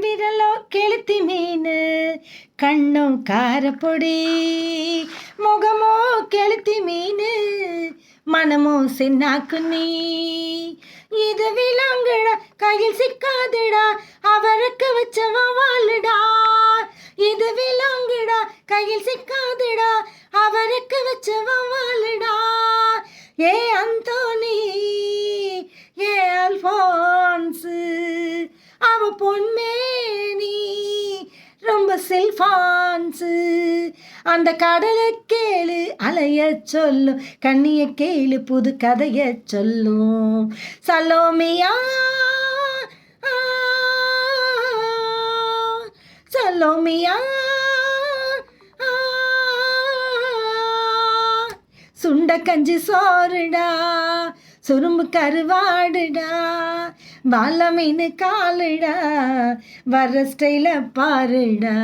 விரலோ கெளுத்தி மீன் கண்ணும் காரப்பொடி. முகமோ கெளுத்தி மீன் மனமோ சென்னாக்குனி இது விலங்குடா கையில் சிக்காதுடா அவருக்கு வச்சவன் வாழுடா. இது விலங்குடா கையில் சிக்காதுடா அவருக்கு வச்சவன் வாழுடா. ஏ அந்தோனி ஏ அல்ஃபான்ஸு அவ பொன்மேனி ரொம்ப செல்ஃபான்ஸு அந்த கடலை கேளு அலைய சொல்லும். கண்ணிய கேளு புது கதைய சொல்லும். சலோமியா சலோமியா சுண்ட கஞ்சி சோறுடா சுரும்பு கருவாடுடா வாழ மீன் காலுடா வர ஸ்டைல பாருடா.